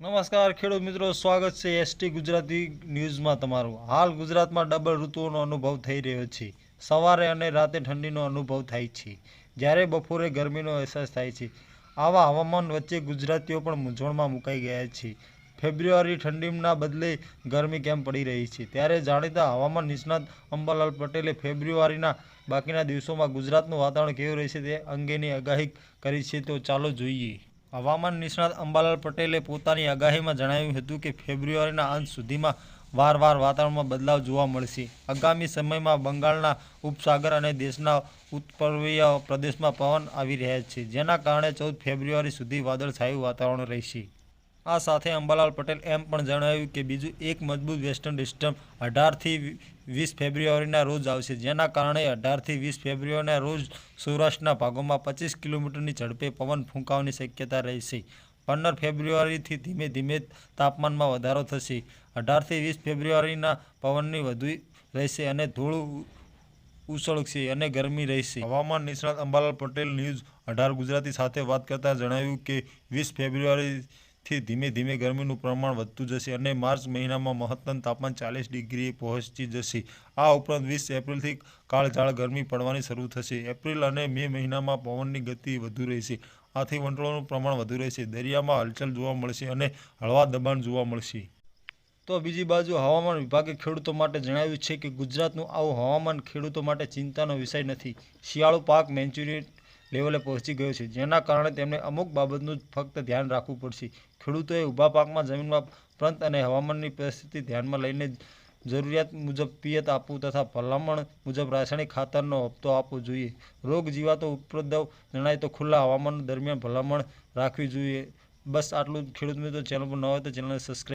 નમસ્કાર, ખેડૂત મિત્રો, સ્વાગત છે એસટી ગુજરાતી ન્યૂઝમાં તમારું. હાલ ગુજરાતમાં ડબલ ઋતુઓનો અનુભવ થઈ રહ્યો છે. સવારે અને રાતે ઠંડીનો અનુભવ થાય છે. જ્યારે બપોરે ગરમીનો અહેસાસ થાય છે. આવા હવામાન વચ્ચે ગુજરાતીઓ પણ મૂંઝવણમાં મુકાઈ ગયા છે. ફેબ્રુઆરી ઠંડીના બદલે ગરમી કેમ પડી રહી છે? ત્યારે જાણીતા હવામાન નિષ્ણાત અંબાલાલ પટેલે ફેબ્રુઆરીના બાકીના દિવસોમાં ગુજરાતનું વાતાવરણ કેવું રહેશે તે અંગેની આગાહી કરી છે. તો ચાલો જોઈએ. હવામાન નિષ્ણાત અંબાલાલ પટેલે પોતાની આગાહીમાં જણાવ્યું હતું કે ફેબ્રુઆરીના અંત સુધીમાં વારવાર વાતાવરણમાં બદલાવ જોવા મળશે. આગામી સમયમાં બંગાળના ઉપસાગર અને દેશના ઉત્તરપૂર્વીય પ્રદેશમાં પવન આવી રહ્યા છે, જેના કારણે ચૌદ ફેબ્રુઆરી સુધી વાદળછાયું વાતાવરણ રહેશે. આ સાથે અંબાલાલ પટેલ એમ પણ જણાવ્યું કે બીજું એક મજબૂત વેસ્ટર્ન સિસ્ટમ અઢારથી વીસ ફેબ્રુઆરીના રોજ આવશે. જેના કારણે અઢારથી વીસ ફેબ્રુઆરીના રોજ સૌરાષ્ટ્રના ભાગોમાં પચીસ કિલોમીટરની ઝડપે પવન ફૂંકાવાની શક્યતા રહેશે. પંદર ફેબ્રુઆરીથી ધીમે ધીમે તાપમાનમાં વધારો થશે. અઢારથી વીસ ફેબ્રુઆરીના પવનની વધુ રહેશે અને ધૂળ ઉછળશે અને ગરમી રહેશે. હવામાન નિષ્ણાત અંબાલાલ પટેલ ન્યૂઝ અઢાર ગુજરાતી સાથે વાત કરતા જણાવ્યું કે વીસ ફેબ્રુઆરીથી ધીમે ધીમે ગરમીનું પ્રમાણ વધતું જશે અને માર્ચ મહિનામાં મહત્તમ તાપમાન ચાલીસ ડિગ્રીએ પહોંચી જશે. આ ઉપરાંત વીસ એપ્રિલથી કાળઝાળ ગરમી પડવાની શરૂ થશે. એપ્રિલ અને મે મહિનામાં પવનની ગતિ વધુ રહેશે. આથી વંટોળનું પ્રમાણ વધુ રહેશે. દરિયામાં હલચલ જોવા મળશે અને હળવા દબાણ જોવા મળશે. તો બીજી બાજુ હવામાન વિભાગે ખેડૂતો માટે જણાવ્યું છે કે ગુજરાતનું આવું હવામાન ખેડૂતો માટે ચિંતાનો વિષય નથી. શિયાળુ પાક મેન્ચ્યુરિયન લેવલે પહોંચી ગયો છે. જેના કારણે તેમને અમુક બાબતનું ફક્ત ધ્યાન રાખવું પડશે. ખેડૂતોએ ઊભા પાકમાં જમીનમાં પ્રાંત અને હવામાનની પરિસ્થિતિ ધ્યાનમાં લઈને જરૂરિયાત મુજબ પિયત આપવું તથા ભલામણ મુજબ રાસાયણિક ખાતરનો હપ્તો આપવો જોઈએ. રોગ જીવાતો ઉપદ્રવ જણાય તો ખુલ્લા હવામાન દરમિયાન ભલામણ રાખવી જોઈએ. બસ આટલું ખેડૂત મિત્રો, ચેનલ પર ન હોય તો ચેનલને સબસ્ક્રાઈબ